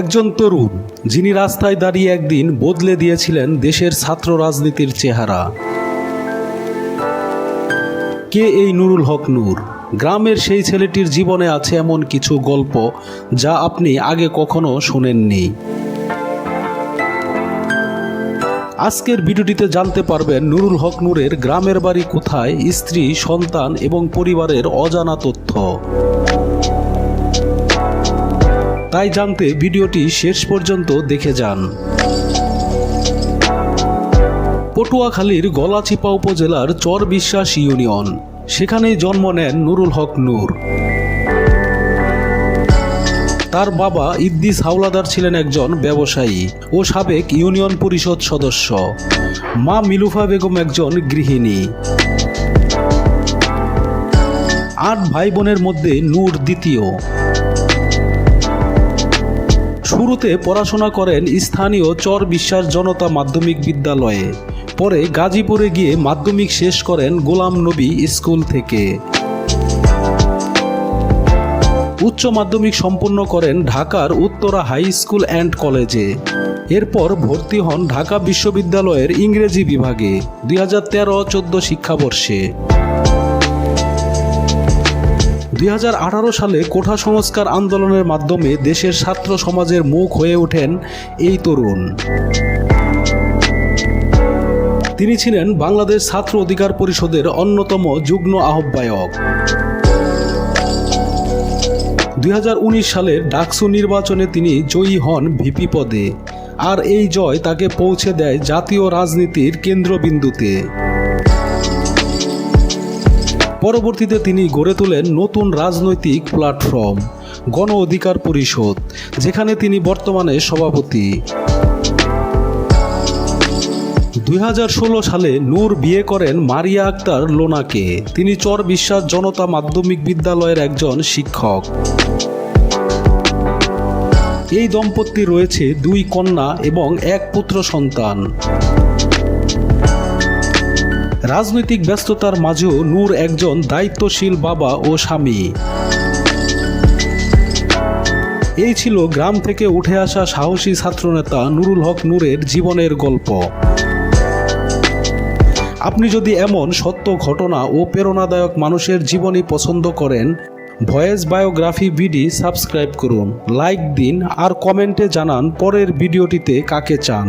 একজন তরুণ, যিনি রাস্তায় দাঁড়িয়ে একদিন বদলে দিয়েছিলেন দেশের ছাত্র রাজনীতির চেহারা। কে এই নুরুল হক নূর? গ্রামের সেই ছেলেটির জীবনে আছে এমন কিছু গল্প যা আপনি আগে কখনো শোনেননি। আজকের ভিডিওটিতে জানতে পারবেন নুরুল হক নূরের গ্রামের বাড়ি কোথায়, স্ত্রী, সন্তান এবং পরিবারের অজানা তথ্য। তাই জানতে ভিডিওটি শেষ পর্যন্ত দেখে যান। পটুয়াখালীর গলাচিপা উপজেলার চর বিশ্বাস ইউনিয়ন। সেখানেই জন্ম নেন নুরুল হক নূর। তার বাবা ইদ্দিস হাওলাদার ছিলেন একজন ব্যবসায়ী ও সাবেক ইউনিয়ন পরিষদ সদস্য। মা মিলুফা বেগম একজন গৃহিণী। আট ভাই বোনের মধ্যে নূর দ্বিতীয়। শুরুতে পড়াশোনা করেন স্থানীয় চর বিশ্বাস জনতা মাধ্যমিক বিদ্যালয়ে। পরে গাজীপুরে গিয়ে মাধ্যমিক শেষ করেন গোলাম নবী স্কুল থেকে। উচ্চ মাধ্যমিক সম্পন্ন করেন ঢাকার উত্তরা হাই স্কুল অ্যান্ড কলেজে। এরপর ভর্তি হন ঢাকা বিশ্ববিদ্যালয়ের ইংরেজি বিভাগে দুই হাজার তেরো চোদ্দ শিক্ষাবর্ষে। দুই হাজার আঠারো সালে কোঠা সংস্কার আন্দোলনের মাধ্যমে দেশের ছাত্র সমাজের মুখ হয়ে ওঠেন এই তরুণ। তিনি ছিলেন বাংলাদেশ ছাত্র অধিকার পরিষদের অন্যতম যুগ্ম আহ্বায়ক। দুই সালের ডাকসু নির্বাচনে তিনি জয়ী হন ভিপি পদে। আর এই জয় তাকে পৌঁছে দেয় জাতীয় রাজনীতির কেন্দ্রবিন্দুতে। পরবর্তীতে তিনি গড়ে তোলেন নতুন রাজনৈতিক প্ল্যাটফর্ম, গণ অধিকার পরিষদ, যেখানে তিনি বর্তমানে সভাপতি। দুই হাজার ষোলো সালে নূর বিয়ে করেন মারিয়া আক্তার লোনাকে। তিনি চর বিশ্বাস জনতা মাধ্যমিক বিদ্যালয়ের একজন শিক্ষক। এই দম্পতি রয়েছে দুই কন্যা এবং এক পুত্র সন্তান। রাজনৈতিক ব্যস্ততার মাঝেও নূর একজন দায়িত্বশীল বাবা ও স্বামী। এই ছিল গ্রাম থেকে উঠে আসা সাহসী ছাত্রনেতা নুরুল হক নূরের জীবনের গল্প। আপনি যদি এমন সত্য ঘটনা ও প্রেরণাদায়ক মানুষের জীবনী পছন্দ করেন, ভয়েস বায়োগ্রাফি বিডি সাবস্ক্রাইব করুন, লাইক দিন আর কমেন্টে জানান পরের ভিডিওটিতে কাকে চান।